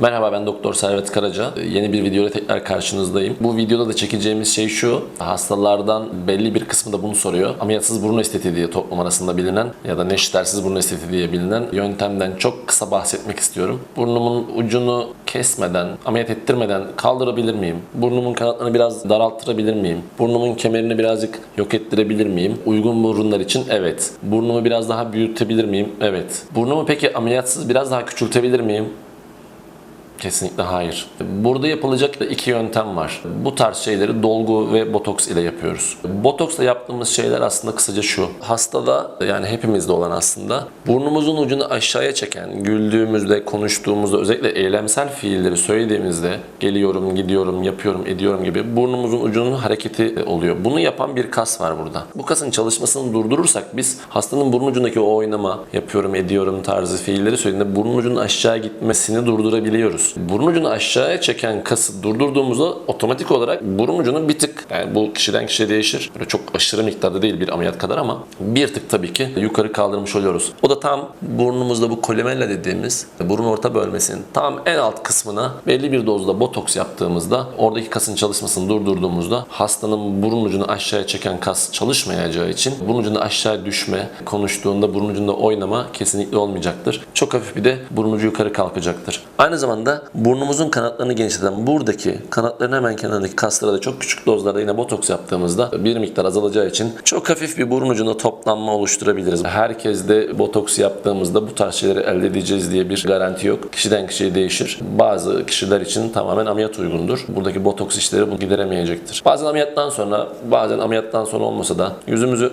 Merhaba ben Doktor Servet Karaca. Yeni bir videoyla tekrar karşınızdayım. Bu videoda da çekeceğimiz şey şu. Hastalardan belli bir kısmı da bunu soruyor. Ameliyatsız burun estetiği diye toplum arasında bilinen ya da neştersiz burun estetiği diye bilinen yöntemden çok kısa bahsetmek istiyorum. Burnumun ucunu kesmeden, ameliyat ettirmeden kaldırabilir miyim? Burnumun kanatlarını biraz daralttırabilir miyim? Burnumun kemerini birazcık yok ettirebilir miyim? Uygun burunlar için evet. Burnumu biraz daha büyütebilir miyim? Evet. Burnumu peki ameliyatsız biraz daha küçültebilir miyim? Kesinlikle hayır. Burada yapılacak iki yöntem var. Bu tarz şeyleri dolgu ve botoks ile yapıyoruz. Botoksla yaptığımız şeyler aslında kısaca şu. Hastada yani hepimizde olan aslında burnumuzun ucunu aşağıya çeken, güldüğümüzde, konuştuğumuzda özellikle eylemsel fiilleri söylediğimizde geliyorum, gidiyorum, yapıyorum, ediyorum gibi burnumuzun ucunun hareketi oluyor. Bunu yapan bir kas var burada. Bu kasın çalışmasını durdurursak biz hastanın burun ucundaki o oynama, yapıyorum, ediyorum tarzı fiilleri söylediğinde burun ucunun aşağı gitmesini durdurabiliyoruz. Burun ucunu aşağıya çeken kası durdurduğumuzda otomatik olarak burun ucunu bir tık yani bu kişiden kişiye değişir. Böyle çok aşırı miktarda değil bir ameliyat kadar ama bir tık tabii ki yukarı kaldırmış oluyoruz. O da tam burnumuzda bu kolemella dediğimiz burun orta bölmesinin tam en alt kısmına belli bir dozda botoks yaptığımızda oradaki kasın çalışmasını durdurduğumuzda hastanın burun ucunu aşağıya çeken kas çalışmayacağı için burun ucunda aşağı düşme, konuştuğunda burun ucunda oynama kesinlikle olmayacaktır. Çok hafif bir de burun ucu yukarı kalkacaktır. Aynı zamanda burnumuzun kanatlarını genişleten buradaki kanatların hemen kenarındaki kaslara da çok küçük dozlarda yine botoks yaptığımızda bir miktar azalacağı için çok hafif bir burun ucunda toplanma oluşturabiliriz. Herkes de botoks yaptığımızda bu tarz şeyleri elde edeceğiz diye bir garanti yok. Kişiden kişiye değişir. Bazı kişiler için tamamen ameliyat uygundur. Buradaki botoks işleri bunu gideremeyecektir. Bazen ameliyattan sonra, bazen ameliyattan sonra olmasa da yüzümüzü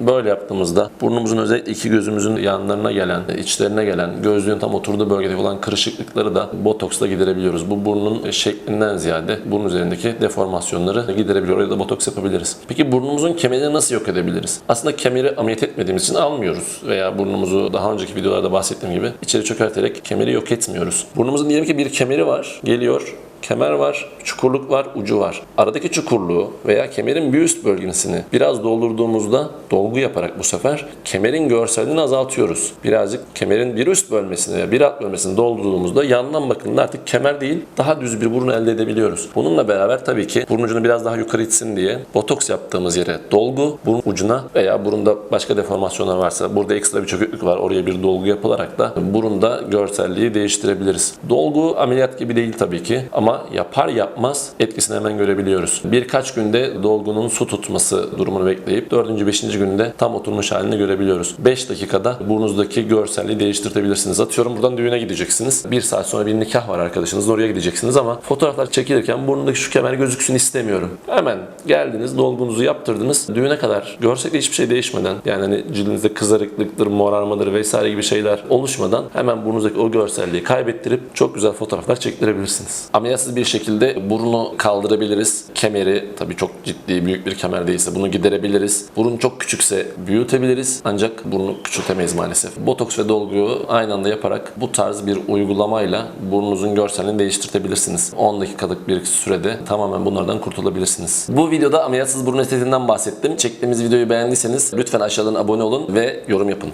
Böyle yaptığımızda burnumuzun özellikle iki gözümüzün yanlarına gelen, içlerine gelen, gözlüğün tam oturduğu bölgede olan kırışıklıkları da botoksla giderebiliyoruz. Bu burnun şeklinden ziyade burun üzerindeki deformasyonları giderebiliyor. Oraya da botoks yapabiliriz. Peki burnumuzun kemerini nasıl yok edebiliriz? Aslında kemeri ameliyat etmediğimiz için almıyoruz. Veya burnumuzu daha önceki videolarda bahsettiğim gibi içeri çökerterek kemeri yok etmiyoruz. Burnumuzun diyelim ki bir kemeri var. Geliyor, kemer var, çukurluk var, ucu var. Aradaki çukurluğu veya kemerin bir üst bölgesini biraz doldurduğumuzda dolgu yaparak bu sefer kemerin görselliğini azaltıyoruz. Birazcık kemerin bir üst bölmesini veya bir alt bölmesini doldurduğumuzda yandan bakımda artık kemer değil daha düz bir burun elde edebiliyoruz. Bununla beraber tabii ki burun ucunu biraz daha yukarı itsin diye botoks yaptığımız yere dolgu, burun ucuna veya burunda başka deformasyonlar varsa burada ekstra bir çöküklük var oraya bir dolgu yapılarak da burunda görselliği değiştirebiliriz. Dolgu ameliyat gibi değil tabii ki ama yapar yapmaz etkisini hemen görebiliyoruz. Birkaç günde dolgunun su tutması durumunu bekleyip 4. 5. günde tam oturmuş halini görebiliyoruz. 5 dakikada burnunuzdaki görselliği değiştirtebilirsiniz. Atıyorum buradan düğüne gideceksiniz. 1 saat sonra bir nikah var arkadaşınız oraya gideceksiniz ama fotoğraflar çekilirken burnundaki şu kemer gözüksün istemiyorum. Hemen geldiniz dolgunuzu yaptırdınız. Düğüne kadar görsekte hiçbir şey değişmeden yani hani cildinizde kızarıklıktır, morarmadır vesaire gibi şeyler oluşmadan hemen burnunuzdaki o görselliği kaybettirip çok güzel fotoğraflar çektirebilirsiniz. Ameliyatsız bir şekilde burunu kaldırabiliriz. Kemeri tabii çok ciddi büyük bir kemer değilse bunu giderebiliriz. Burun çok küçükse büyütebiliriz ancak burnu küçültemeyiz maalesef. Botoks ve dolguyu aynı anda yaparak bu tarz bir uygulamayla burnunuzun görselini değiştirtebilirsiniz. 10 dakikalık bir sürede tamamen bunlardan kurtulabilirsiniz. Bu videoda ameliyatsız burun estetiğinden bahsettim. Çektiğimiz videoyu beğendiyseniz lütfen aşağıdan abone olun ve yorum yapın.